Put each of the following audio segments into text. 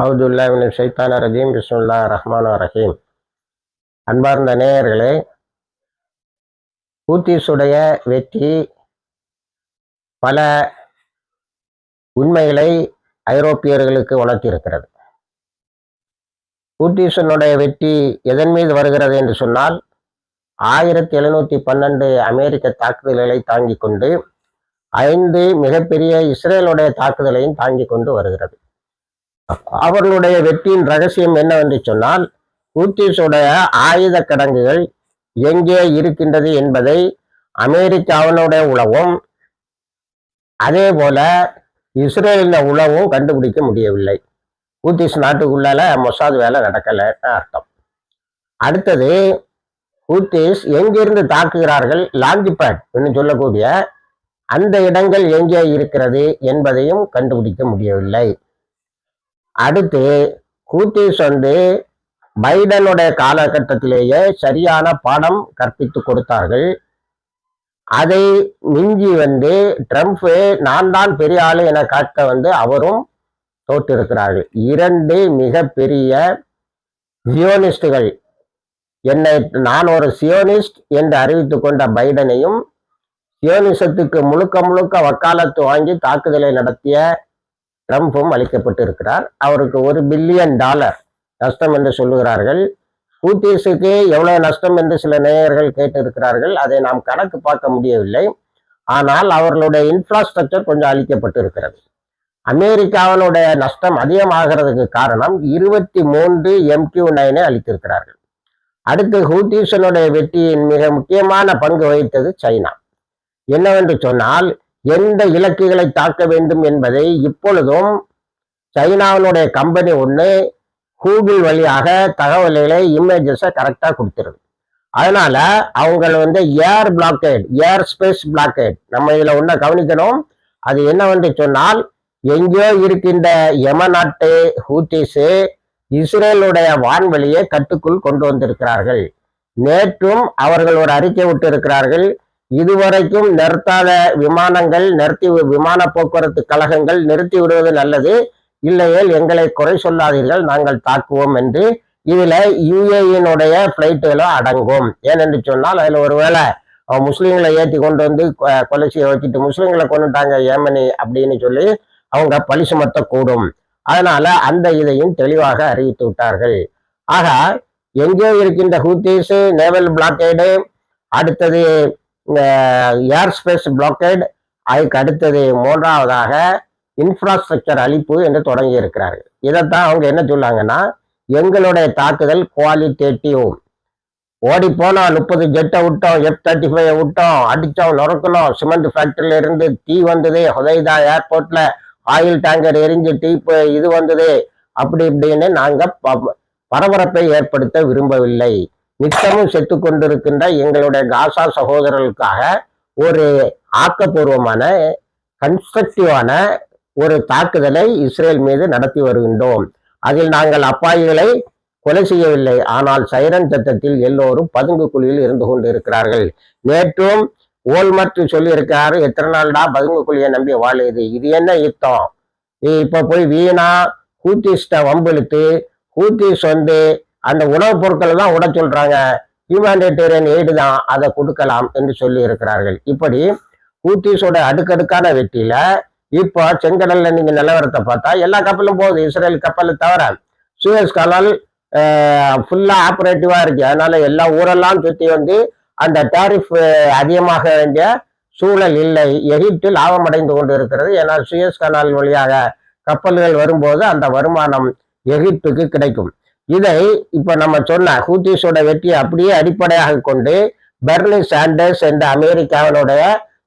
அவுதுல்லாவின் சைத்தான ரஜீம். பிஸ்முல்லா ரஹ்மானா ரஹீம். அன்பார்ந்த நேயர்களே ஹூத்திஸுடைய வெற்றி பல உண்மைகளை ஐரோப்பியர்களுக்கு உணர்த்தியிருக்கிறது. ஹூத்திஸனுடைய வெற்றி எதன் மீது வருகிறது என்று சொன்னால் ஆயிரத்தி எழுநூற்றி பன்னெண்டு அமெரிக்க தாக்குதல்களை தாங்கிக் கொண்டு ஐந்து மிகப்பெரிய இஸ்ரேலுடைய தாக்குதலையும் தாங்கிக் கொண்டு வருகிறது. அவர்களுடைய வெற்றியின் ரகசியம் என்னவென்று சொன்னால் ஹூத்திஸுடைய ஆயுத கிடங்குகள் எங்கே இருக்கின்றது என்பதை அமெரிக்காவினுடைய உளவும் அதே போல இஸ்ரேலின் உளவும் கண்டுபிடிக்க முடியவில்லை. ஹூத்திஸ் நாட்டுக்குள்ளால மொசாது வேலை நடக்கலைன்னு அர்த்தம். அடுத்தது ஹூத்திஸ் எங்கிருந்து தாக்குகிறார்கள்? லாஞ்சிபேட் என்று சொல்லக்கூடிய அந்த இடங்கள் எங்கே இருக்கிறது என்பதையும் கண்டுபிடிக்க முடியவில்லை. அடுத்து ஹூத்திஸ் வந்து பைடனுடைய காலகட்டத்திலேயே சரியான பாடம் கற்பித்து கொடுத்தார்கள். அதை மிஞ்சி வந்து ட்ரம்ப் நான் தான் பெரிய ஆளு என காட்ட வந்து அவரும் தோற்றிருக்கிறார்கள். இரண்டு மிகப்பெரிய சியோனிஸ்டுகள் என்னை நான் ஒரு சியோனிஸ்ட் என்று அறிவித்து கொண்ட பைடனையும் சியோனிசத்துக்கு முழுக்க முழுக்க வக்காலத்து வாங்கி தாக்குதலை நடத்திய ட்ரம்ப்பும் அளிக்கப்பட்டு இருக்கிறார் அவருக்கு ஒரு பில்லியன் டாலர் நஷ்டம் என்று சொல்லுகிறார்கள். ஹூத்திஸுக்கு எவ்வளவு நஷ்டம் என்று சில நேயர்கள் கேட்டிருக்கிறார்கள். அதை நாம் கணக்கு பார்க்க முடியவில்லை. ஆனால் அவர்களுடைய இன்ஃப்ராஸ்ட்ரக்சர் கொஞ்சம் அளிக்கப்பட்டு இருக்கிறது அமெரிக்காவினுடைய நஷ்டம் அதிகமாகிறதுக்கு காரணம் இருபத்தி மூன்று எம்கியூ நைனை அளித்திருக்கிறார்கள். அடுத்து ஹூத்தீஸனுடைய வெற்றியின் மிக முக்கியமான பங்கு வகித்தது சைனா. என்னவென்று சொன்னால் எந்த இலக்குகளை தாக்க வேண்டும் என்பதை இப்பொழுதும் சைனாவினுடைய கம்பெனி ஒன்று கூகுள் வழியாக தகவல்களை இமேஜஸை கரெக்டாக கொடுத்துருது. அதனால அவங்க வந்து air blockade air space blockade நம்ம இதில் ஒன்றை கவனிக்கணும். அது என்னவென்று சொன்னால் எங்கேயோ இருக்கின்ற யம நாட்டு ஹூத்திஸு இஸ்ரேலுடைய வான்வெளியை கட்டுக்குள் கொண்டு வந்திருக்கிறார்கள். நேற்றும் அவர்கள் ஒரு அறிக்கை விட்டு இருக்கிறார்கள் இதுவரைக்கும் நிறுத்தாத விமானங்கள் நிறுத்தி விமான போக்குவரத்து கழகங்கள் நிறுத்தி விடுவது நல்லது. இல்லையேல் எங்களை குறை சொல்லாதீர்கள் நாங்கள் தாக்குவோம் என்று இதுல யுஏயினுடைய பிளைட்டுகளும் அடங்கும். ஏனென்று சொன்னால் அதுல ஒருவேளை முஸ்லீம்களை ஏற்றி கொண்டு வந்து கொலை செய்ய வச்சுட்டு முஸ்லீம்களை கொண்டுட்டாங்க ஏமனி அப்படின்னு சொல்லி அவங்க பழி சுமத்தக்கூடும். அதனால அந்த இதையும் தெளிவாக அறிவித்து விட்டார்கள். ஆக எங்கே இருக்கின்ற ஹூத்தீஸு நேவல் பிளாக்கேடு அடுத்தது ஏர் ஸ்பேஸ் பிளாக்கேட் அதுக்கு அடுத்தது மூன்றாவதாக இன்ஃப்ராஸ்ட்ரக்சர் அழிப்பு என்று தொடங்கி இருக்கிறார்கள். இதைத்தான் அவங்க என்ன சொல்லாங்கன்னா எங்களுடைய தாக்குதல் குவாலிட்டேட்டிவ் ஓடி போனா முப்பது ஜெட்டை விட்டோம் எஃப் தேர்ட்டி ஃபைவ் விட்டோம் அடித்தோம் நொறுக்கணும் சிமெண்ட் ஃபேக்டரியில இருந்து தீ வந்தது ஹொதைதா ஏர்போர்ட்ல ஆயில் டேங்கர் எரிஞ்சு டீ இது வந்தது அப்படி இப்படின்னு நாங்கள் பரபரப்பை ஏற்படுத்த விரும்பவில்லை. நித்தமும் செத்து கொண்டிருக்கின்ற எங்களுடைய காசா சகோதரர்களுக்காக ஒரு ஆக்கப்பூர்வமான கன்ஸ்ட்ரக்டிவான ஒரு தாக்குதலை இஸ்ரேல் மீது நடத்தி வருகின்றோம். அதில் நாங்கள் அப்பாயிகளை கொலை செய்யவில்லை. ஆனால் சைரன் சத்தத்தில் எல்லோரும் பதுங்கு குழியில் இருந்து கொண்டு இருக்கிறார்கள் நேற்றும் ஓல்மர்ட் சொல்லியிருக்கிறாரு எத்தனை நாள்டா பதுங்கு குழியை நம்பி வாழுது? இது என்ன யுத்தம்? இப்போ போய் வீணா ஹூத்திஸ்ட வம்பிழுத்து ஹூத்திஸ் வந்து அந்த உணவுப் பொருட்களை தான் உட சொல்றாங்க. ஹியூமானிட்டேரியன் எய்டு தான் அதை கொடுக்கலாம் என்று சொல்லி இருக்கிறார்கள். இப்படி ஹூத்திஸோட அடுக்கடுக்கான வெற்றியில இப்போ செங்கடல்ல நீங்க நிலவரத்தை பார்த்தா எல்லா கப்பலும் போகுது. இஸ்ரேல் கப்பலை தவிர சுயஸ் கலால் ஃபுல்லா ஆப்ரேட்டிவா இருக்கு. அதனால எல்லா ஊரெல்லாம் சுத்தி வந்து அந்த டாரிஃப் அதிகமாக வேண்டிய சூழல் இல்லை. எகிப்து லாபம் அடைந்து கொண்டு இருக்கிறது ஏன்னா சுயஸ் கனால் வழியாக கப்பல்கள் வரும்போது அந்த வருமானம் எகிப்துக்கு கிடைக்கும். இதை இப்ப நம்ம சொன்ன ஹூத்திஸோட வெற்றியை அப்படியே அடிப்படையாக கொண்டு பெர்னி சாண்டர்ஸ் என்ற அமெரிக்காவினுடைய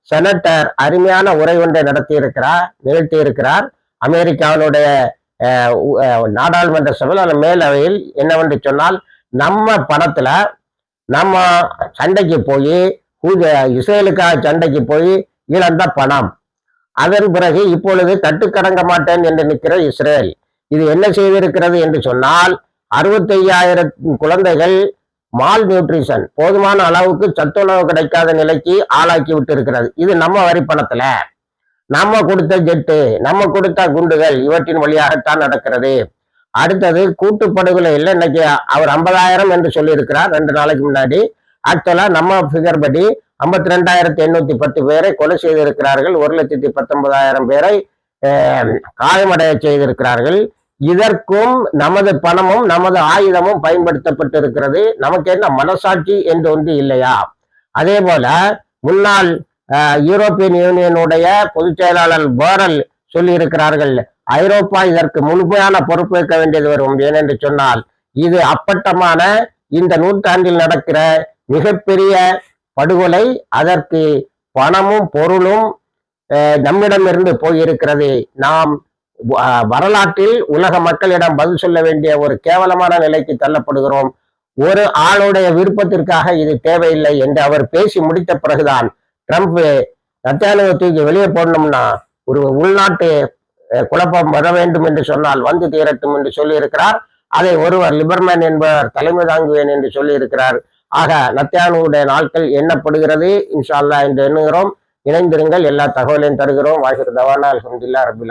செனட்டர் அருமையான உரை ஒன்றை நடத்தி இருக்கிறார் நிகழ்த்தி இருக்கிறார் அமெரிக்காவினுடைய நாடாளுமன்ற சபையில் மேலவையில் என்னவென்று சொன்னால் நம்ம பணத்துல நம்ம சண்டைக்கு போய் இஸ்ரேலுக்காக சண்டைக்கு போய் இழந்த பணம். அதன் பிறகு இப்பொழுது கட்டுக்கடங்க மாட்டேன் என்று நிற்கிற இஸ்ரேல். இது என்ன செய்திருக்கிறது என்று சொன்னால் அறுபத்தையாயிரம் குழந்தைகள் மால் நியூட்ரிஷன் போதுமான அளவுக்கு சத்துணவு கிடைக்காத நிலைக்கு ஆளாக்கி விட்டு இருக்கிறது இது நம்ம வரிப்பணத்துல. நம்ம கொடுத்த ஜெட்டு நம்ம கொடுத்த குண்டுகள் இவற்றின் வழியாகத்தான் நடக்கிறது. அடுத்தது கூட்டுப்படுகொலை இல்லை. இன்னைக்கு அவர் ஐம்பதாயிரம் என்று சொல்லியிருக்கிறார். ரெண்டு நாளைக்கு முன்னாடி. ஆக்சுவலா நம்ம ஃபிகர் படி ஐம்பத்தி ரெண்டாயிரத்தி எண்ணூத்தி பத்து பேரை கொலை செய்திருக்கிறார்கள். ஒரு லட்சத்தி பத்தொன்பதாயிரம் பேரை காயமடைய செய்திருக்கிறார்கள். இதற்கும் நமது பணமும் நமது ஆயுதமும் பயன்படுத்தப்பட்டிருக்கிறது. நமக்கு என்ன? மனசாட்சி என்று ஒன்று இல்லையா? அதே போல முன்னாள் யூரோப்பியன் யூனியனுடைய பொதுச் செயலாளர் பேரல் சொல்லியிருக்கிறார்கள் ஐரோப்பா இதற்கு முழுமையான பொறுப்பேற்க வேண்டியது வரும். ஏனென்று சொன்னால் இது அப்பட்டமான இந்த நூற்றாண்டில் நடக்கிற மிகப்பெரிய படுகொலை. அதற்கு பணமும் பொருளும் அஹ், நம்மிடமிருந்து போயிருக்கிறது. நாம் வரலாற்றில் உலக மக்களிடம் பதில் சொல்ல வேண்டிய ஒரு கேவலமான நிலைக்கு தள்ளப்படுகிறோம். ஒரு ஆளுடைய விருப்பத்திற்காக இது தேவையில்லை என்று அவர் பேசி முடித்த பிறகுதான் ட்ரம்ப் நத்தானுவை தூக்கி வெளியே போடணும்னா ஒரு உள்நாட்டு குழப்பம் வர வேண்டும் என்று சொன்னால் வந்து தீரட்டும் என்று சொல்லியிருக்கிறார். அதை ஒருவர் லிபர்மேன் என்பவர் தலைமை தாங்குவேன் என்று சொல்லியிருக்கிறார். ஆக நத்தியானுடைய நாட்கள் எண்ணப்படுகிறது. இன்ஷால்லா என்று எண்ணுகிறோம். இணைந்திருங்கள். எல்லா தகவலையும் தருகிறோம். வாகிர் தவானா. அலமதுல்லா ரபில்